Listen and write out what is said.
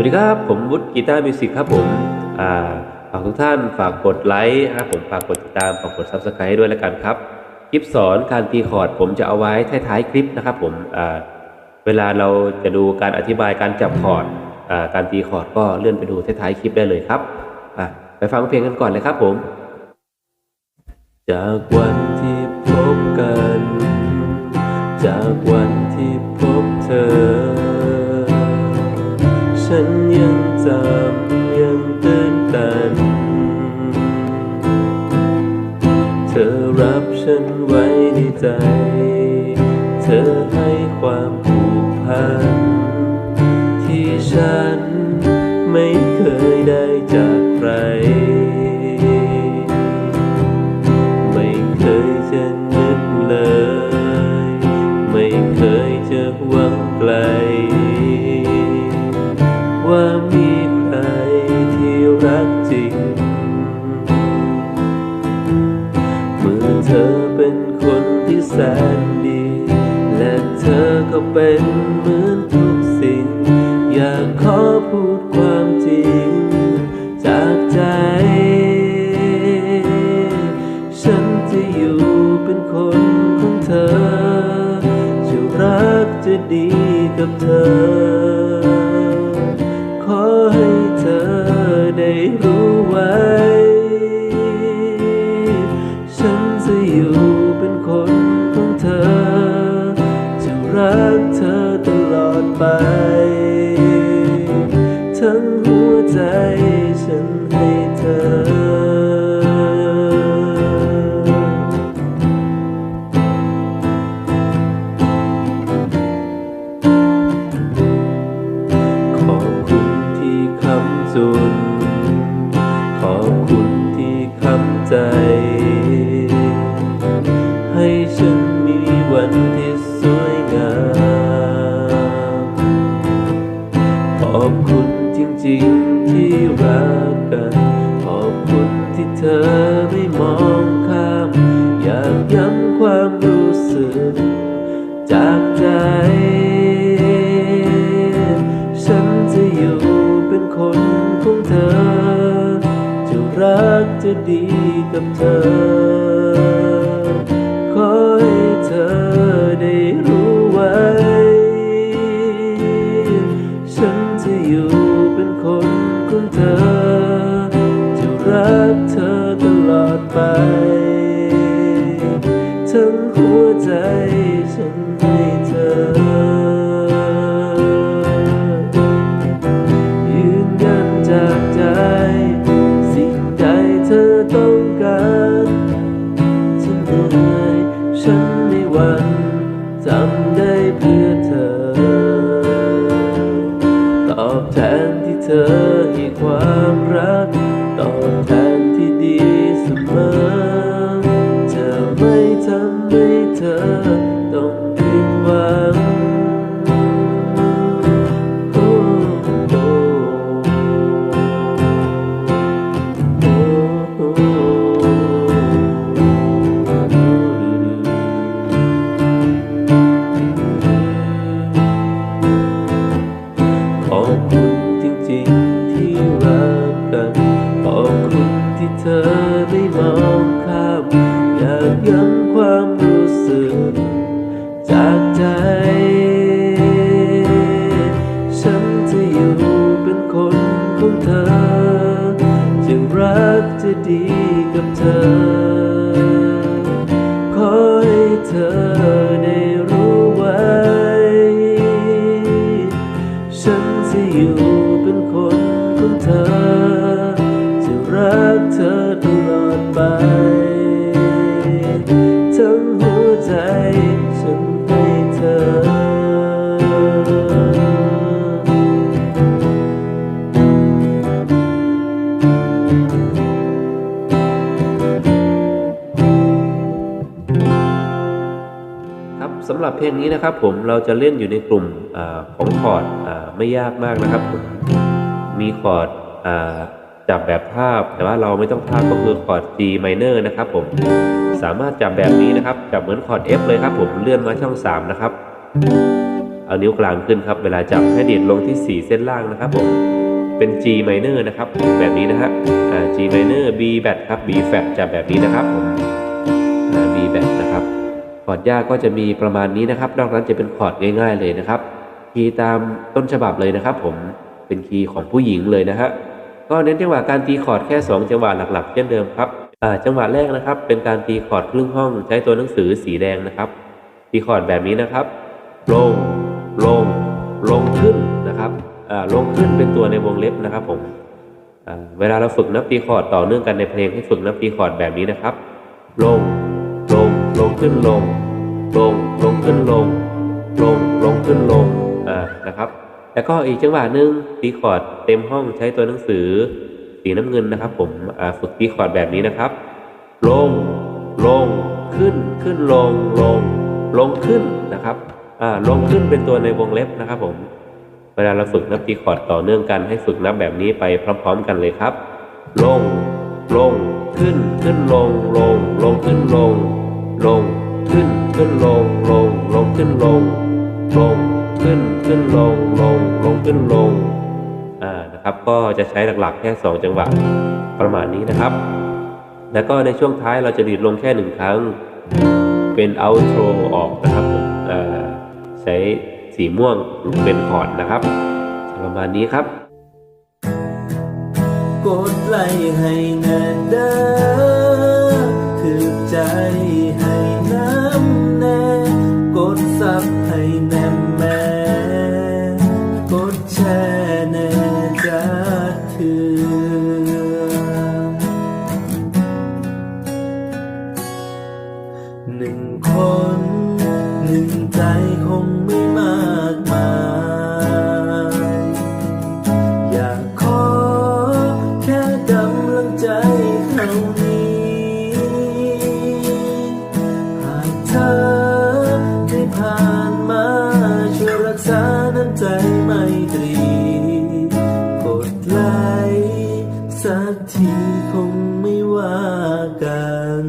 วัสดีครับ ผมวุฒิกีตาร์มิวสิกครับผมาฝากทุกท่านฝากกดไลค์นะผมฝากกดติดตามฝากกด subscribe ด้วยแล้วกันครับ คลิปสอนการตีคอร์ดผมจะเอาไว้ท้ายๆคลิปนะครับผมเวลาเราจะดูการอธิบายการจับคอร์ดการตีคอร์ดก็เลื่อนไปดูท้ายๆคลิปได้เลยครับไปฟังเพลงกันก่อนเลยครับผม จากวันที่พบกัน จากวันที่พบเธอ ยังจำยังตื่นตัน เธอรับฉันไว้ในใจ เธอให้ความผูกพัน ที่ฉันไม่เคยได้จากใคร ไม่เคยจะนึกเลย ไม่เคยจะหวังไกล สนดี และเธอก็เป็นเหมือนทุกสิ่ง อยากขอพูดความจริง จากใจ ฉันจะอยู่เป็นคนของเธอ จะรักจะดีกับเธอ ขอให้เธอได้รู้ จากใจ ฉันจะอยู่เป็นคนของเธอ จะรักจะดีกับเธอ ขอให้เธอได้รู้ไว้ ฉันจะอยู่เป็นคนของเธอ จะรักเธอตลอดไป ทั้งหัวใจ ต้องการฉันเหนื่อยฉันไม่หวันทำได้เพื่อเธอ ตอบแทนที่เธอให้ความรัก อไม่มองข้ามอยากย้ำความรู้สึก จากใจ ฉันจะอยู่เป็นคนของเธอ จะรักจะดีกับเธอ ขอให้เธอได้รู้ไว้ ฉันจะอยู่เป็นคนของเธอ รักเธอตลอดไปทั้งหัวใจฉันให้เธอ ครับสำหรับเพลงนี้นะครับผมเราจะเล่นอยู่ในกลุ่มอาของคอร์ดอาไม่ยากมากนะครับผมมีคอร์ดอา จับแบบภาพ แต่ว่าเราไม่ต้องภาพก็คือคอร์ด G minor นะครับผมสามารถจับแบบนี้นะครับ จับเหมือนคอร์ด F เลยครับผมเลื่อนมาช่อง 3 นะครับ เอานิ้วกลางขึ้นครับ เวลาจับให้ดีดลงที่ 4 เส้นล่างนะครับผมเป็น G minor นะครับ แบบนี้นะฮะ G minor B flat ครับ B flat จะแบบนี้นะครับผม B flat นะครับคอร์ดยากก็จะมีประมาณนี้นะครับ นอกนั้นจะเป็นคอร์ดง่าย ๆ เลยนะครับคีย์ตามต้นฉบับเลยนะครับ ผมเป็นคีย์ของผู้หญิงเลยนะฮะ ก็เน้นจังหวะการตีคอร์ดแค่ 2 จังหวะหลักๆเช่นเดิมครับอ่าจังหวะแรกนะครับ เป็นการตีคอร์ดครึ่งห้องใช้ตัวหนังสือสีแดงนะครับ ตีคอร์ดแบบนี้นะครับ ลง ลง ลงขึ้นนะครับอ่าลงขึ้นเป็นตัวในวงเล็บนะครับผมอ่าเวลาเราฝึกนับตีคอร์ดต่อเนื่องกันในเพลงให้ฝึกนับตีคอร์ดแบบนี้นะครับ ลง ลง ลงขึ้นลง ลง ลงขึ้นลง ลง ลงขึ้นลง อ่า นะครับ แล้วก็อีกจังหวะหนึ่งตีคอร์ดเต็มห้องใช้ตัวหนังสือ สีน้ำเงินนะครับ ผมฝึกตีคอร์ดแบบนี้นะครับ ลง ลง ขึ้น ขึ้นลง ลง ลงขึ้นนะครับลงขึ้นเป็นตัวในวงเล็บนะครับผมเวลาเราฝึกนับตีคอร์ดต่อเนื่องกันให้ฝึกนับแบบนี้ไปพร้อม ๆ กันเลยครับ ลง ลง ขึ้น ขึ้นลง ลง ลงขึ้นลง ลง ขึ้น ขึ้นลง ลง ลงขึ้นลง ลง ขึ้นขึ้นลงลงลงขึ้นลงอ่านะครับ ก็จะใช้หลักๆแค่ 2 จังหวะประมาณนี้นะครับ แล้วก็ในช่วงท้ายเราจะดีดลงแค่หนึ่งครั้ง เป็นเอาโทรออกนะครับอ่าใช้สีม่วงเป็นคอร์ดนะครับ ประมาณนี้ครับ กดไลค์ให้แน่เด้อ หนึ่งคน หนึ่งใจคงไม่มากมาย อยากขอแค่กำลังใจเท่านี้ หากเธอได้ผ่านมาช่วยรักษาน้ำใจไม่ตรีกดไลค์สักทีคงไม่ว่ากัน